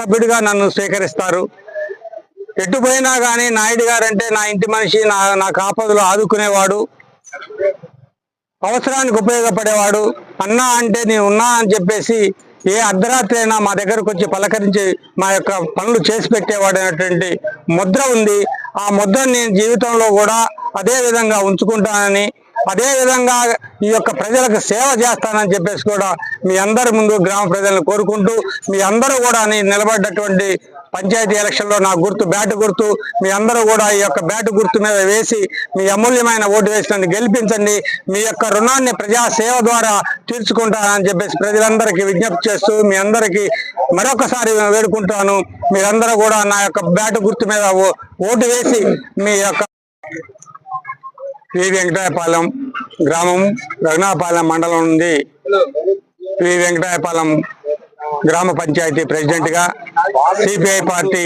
సభ్యుడిగా నన్ను స్వీకరిస్తారు. ఎట్టుపోయినా కానీ నాయుడు గారంటే నా ఇంటి మనిషి నా నా కాపదులు ఆదుకునేవాడు. అవసరానికి ఉపయోగపడేవాడు. అన్నా అంటే నేను ఉన్నా అని చెప్పేసి ఏ అర్ధరాత్రి అయినా మా దగ్గరకు వచ్చి పలకరించి మా యొక్క పనులు చేసి పెట్టేవాడు అనేటువంటి ముద్ర ఉంది. ఆ ముద్రని నేను జీవితంలో కూడా అదే విధంగా ఉంచుకుంటానని అదేవిధంగా ఈ యొక్క ప్రజలకు సేవ చేస్తానని చెప్పేసి కూడా మీ అందరి ముందు గ్రామ ప్రజలను కోరుకుంటూ మీ అందరూ కూడా నిలబడ్డటువంటి పంచాయతీ ఎలక్షన్లో నా గుర్తు బ్యాట్ గుర్తు మీ అందరూ కూడా ఈ యొక్క బ్యాట్ గుర్తు మీద వేసి మీ అమూల్యమైన ఓటు వేసినందుకు గెలిపించండి. మీ యొక్క రుణాన్ని ప్రజా సేవ ద్వారా తీర్చుకుంటానని చెప్పేసి ప్రజలందరికీ విజ్ఞప్తి చేస్తూ మీ అందరికీ మరొకసారి వేడుకుంటాను. మీరందరూ కూడా నా యొక్క బ్యాట్ గుర్తు మీద ఓ- ఓటు వేసి మీ యొక్క వి వెంకటాయపాలెం గ్రామం రఘునాపాలెం మండలం నుండి వి వెంకటాయపాలెం గ్రామ పంచాయతీ ప్రెసిడెంట్గా సిపిఐ పార్టీ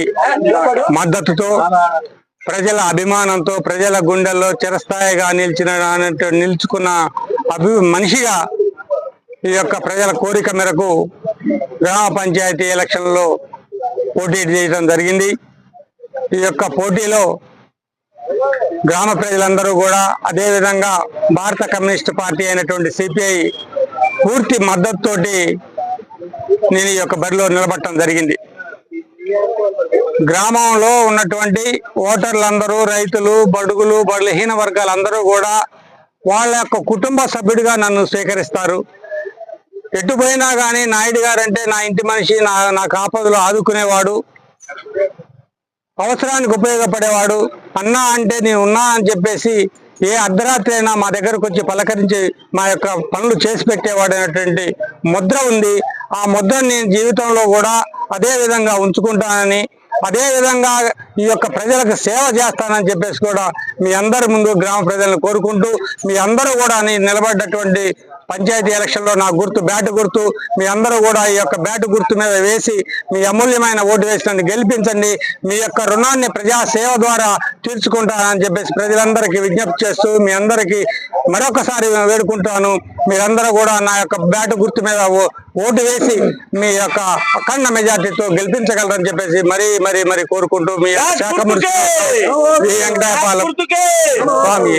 మద్దతుతో ప్రజల అభిమానంతో ప్రజల గుండెల్లో చిరస్థాయిగా నిలిచిన నిలుచుకున్న అభి మనిషిగా ఈ యొక్క ప్రజల కోరిక మేరకు గ్రామ పంచాయతీ ఎలక్షన్లో పోటీ చేయడం జరిగింది. ఈ యొక్క పోటీలో గ్రామ ప్రజలందరూ కూడా అదేవిధంగా భారత కమ్యూనిస్ట్ పార్టీ అయినటువంటి సిపిఐ పూర్తి మద్దతుతోటి నేను ఈ యొక్క బరిలో నిలబడటం జరిగింది. గ్రామంలో ఉన్నటువంటి ఓటర్లందరూ రైతులు బడుగులు బలహీన వర్గాలందరూ కూడా వాళ్ళ యొక్క కుటుంబ సభ్యుడిగా నన్ను స్వీకరిస్తారు. ఎటు పోయినా కానీ నాయుడు గారంటే నా ఇంటి మనిషి నా నా కాపదులు ఆదుకునేవాడు అవసరానికి ఉపయోగపడేవాడు. అన్నా అంటే నేను ఉన్నా అని చెప్పేసి ఏ అర్ధరాత్రి అయినా మా దగ్గరకు వచ్చి పలకరించి మా యొక్క పనులు చేసి పెట్టేవాడు అనేటువంటి ముద్ర ఉంది. ఆ ముద్రని నేను జీవితంలో కూడా అదే విధంగా ఉంచుకుంటానని అదే విధంగా ఈ యొక్క ప్రజలకు సేవ చేస్తానని చెప్పేసి కూడా మీ అందరి ముందు గ్రామ ప్రజలను కోరుకుంటూ మీ అందరూ కూడా నిలబడ్డటువంటి పంచాయతీ ఎలక్షన్లో నా గుర్తు బ్యాట్ గుర్తు మీ అందరూ కూడా ఈ యొక్క బ్యాట్ గుర్తు మీద వేసి మీ అమూల్యమైన ఓటు వేసి నన్ను గెలిపించండి. మీ యొక్క రుణాన్ని ప్రజా సేవ ద్వారా తీర్చుకుంటానని చెప్పేసి ప్రజలందరికీ విజ్ఞప్తి చేస్తూ మీ అందరికీ మరొకసారి వేడుకుంటాను. మీరందరూ కూడా నా యొక్క బ్యాట్ గుర్తు మీద ఓటు వేసి మీ యొక్క అఖండ మెజార్టీతో గెలిపించగలరని చెప్పేసి మరీ మరీ మరీ కోరుకుంటూ మీ శాఖ గుర్తుకే! స్వామి.